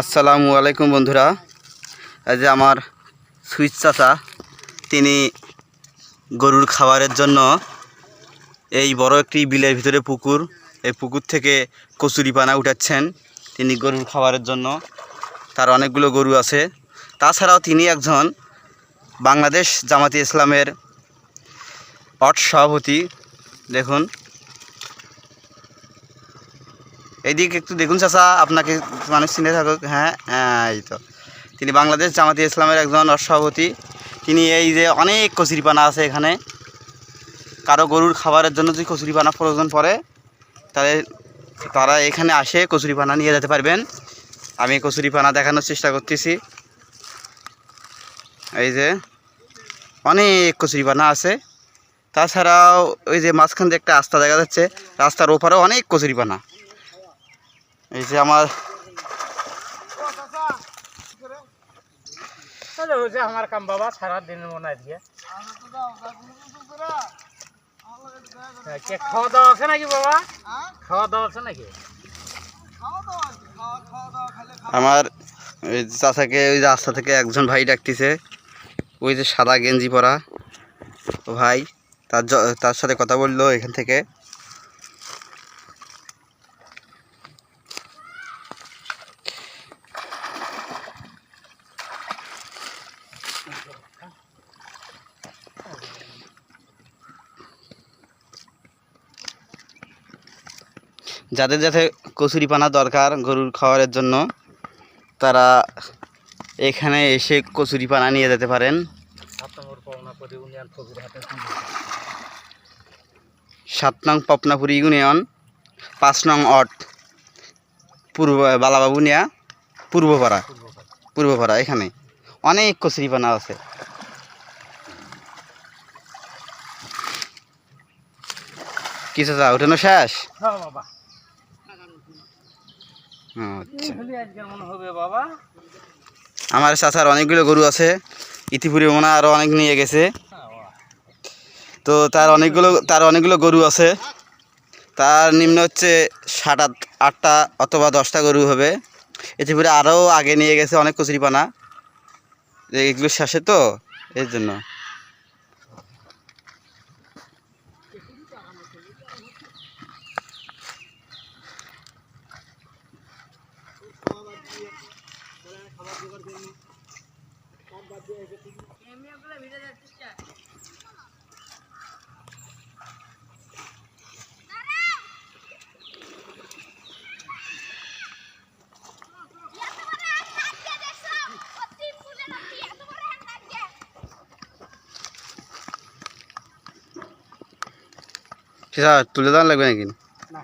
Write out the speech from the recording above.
আসসালামু আলাইকুম বন্ধুরা। এই যে আমার সুইচ চাচা, তিনি গরুর খাবারের জন্য এই বড় একটি বিলের ভিতরে পুকুর, এই পুকুর থেকে কচুরি পানা উঠাচ্ছেন তিনি গরুর খাবারের জন্য। তার অনেকগুলো গরু আছে। তাছাড়াও তিনি একজন বাংলাদেশ জামাতি ইসলামের অট সভাপতি। দেখুন এইদিকে একটু দেখুন চাচা, আপনাকে মানুষ চিনে থাকুক হ্যাঁ হ্যাঁ এই তো। তিনি বাংলাদেশ জামাতি ইসলামের একজন সভাপতি তিনি এই যে অনেক কচুরিপানা আছে এখানে। কারও গরুর খাবারের জন্য যদি কচুরিপানা প্রয়োজন পড়ে, তাহলে তারা এখানে আসে, কচুরিপানা নিয়ে যেতে পারবেন। আমি কচুরিপানা দেখানোর চেষ্টা করতেছি। এই যে অনেক কচুরিপানা আছে। তাছাড়াও ওই যে মাঝখান দিয়ে একটা রাস্তা দেখা যাচ্ছে। রাস্তার ওপারেও অনেক কচুরিপানা। এই যে আমার আমার কাম বাবা সারা দিন মনে আজকে হ্যাঁ, খাওয়া দাওয়া আছে নাকি বাবা? খাওয়া দাওয়া আছে নাকি? আমার ওই চাচাকে ওই রাস্তা থেকে একজন ভাই ডাকতেছে। ওই যে সাদা গেঞ্জি পরা। ও ভাই তার তার সাথে কথা বলল এখান থেকে। যাদের যাতে কচুরি পানা দরকার গরুর খাবারের জন্য, তারা এখানে এসে কচুরি পানা নিয়ে যেতে পারেন। সাত নং পপনাপুরি ইউনিয়ন, পাঁচ নং অট, পূর্ব বালাবাবুনিয়া পূর্বপাড়া পূর্বপাড়া, এখানে অনেক কচুরি পানা আছে। কি চাচা ওঠানো শেষ? হ্যাঁ বাবা আচ্ছা খালি আজকের মনে হবে বাবা আমার চাচার অনেকগুলো গরু আছে। ইতিপূর্বে মনে আরও অনেক নিয়ে গেছে। হ্যাঁ, তো তার অনেকগুলো তার অনেকগুলো গরু আছে। তার নিম্ন হচ্ছে সাত আট আটটা অথবা দশটা গরু হবে। ইতিপূর্বে আরও আগে নিয়ে গেছে অনেক কচুরিপানা। এগুলো শেষে তো এর জন্য। তুলে দেওয়া লাগবে নাকি? না।